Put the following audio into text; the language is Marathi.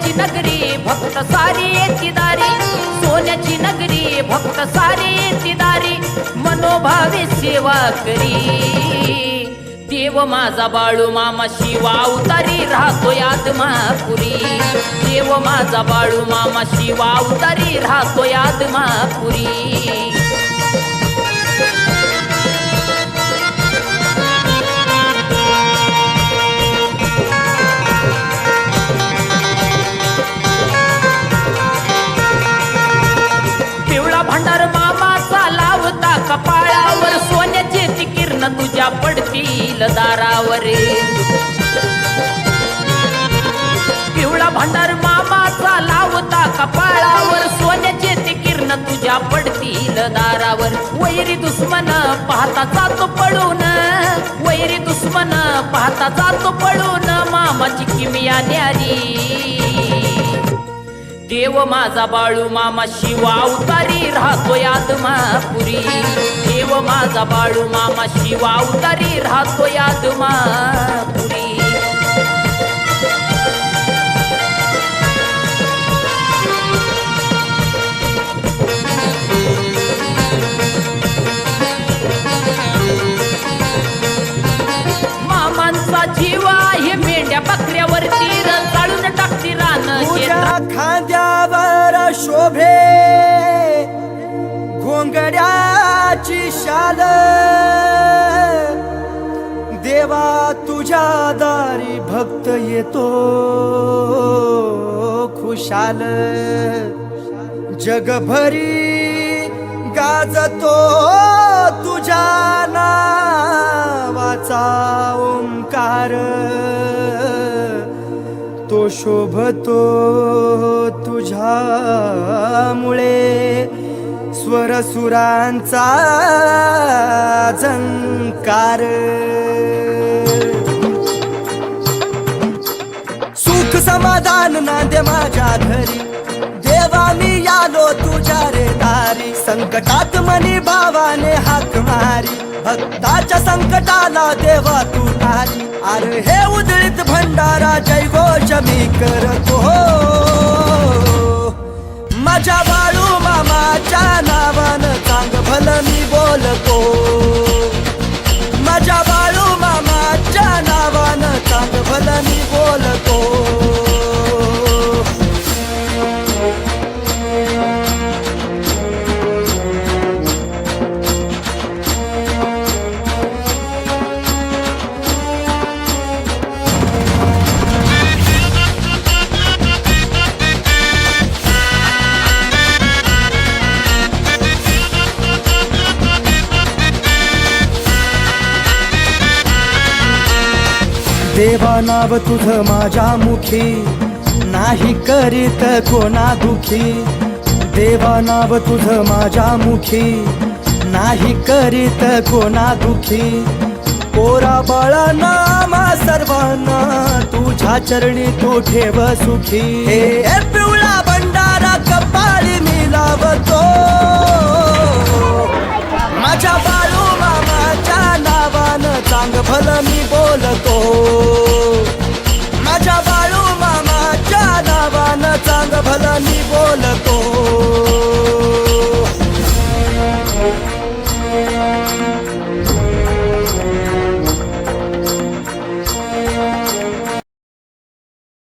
सोन्याची नगरी भक्त सारी येती दारी. सोन्याची नगरी भक्त सारी येती दारी. मनोभावे सेवा करी. देव माझा बाळू मामा शिवा उतारी राहतो आत्मापुरी देव माझा बाळू मामा शिवा उतारी राहतो आत्मापुरी पडतील दारावरी पिवळा भांडार मामाचा लावता कपाळावर सोन्याचे ते किरण तुझ्या पडतील दारावर. वैरी दुश्मन पाहता जातो पळून वैरी दुश्मन पाहता जातो पळून मामाची किमिया न्यारी. देव माझा बाळू मामा शिवा उतारी राहतो आत्मापुरी माझा बाळू मामा शिवा उतारी राहतो आत्मापुरी देवाची शाल देवा तुझ्या दारी भक्त येतो. खुशाल. जगभरी गाजतो तुझ्या नावाचा ओंकार. तो शोभतो तुझ्यामुळे. स्वरसुरांचा झंकार. सुख समाधान नांदे माझ्या घरी. देवा मी यालो तुझ्या रे दारी. संकटात मनी भावाने हाक मारी. भक्ताच्या संकटाला देवा तू तारी अरे हे उदळीत भंडारा जय घोष मी करतो. हो मी बोलतो. माझ्या बाळू मामाच्या नावानं चांग भलं मी बोलतो. देवा नाव तुझ माझ्या मुखी. नाही करीत कोणा दुखी. देवा नाव तुझ माझ्या मुखी. नाही करीत कोणा दुखी. पोरा बाळा नामा सर्वांना तुझ्या चरणी तू ठेव सुखी. हे पिवळा भंडारा कपाळी मी लावतो. माझ्या बाळू मामाच्या नावानं चांग भलं मी बोलतो. ప్రభల నివోలతో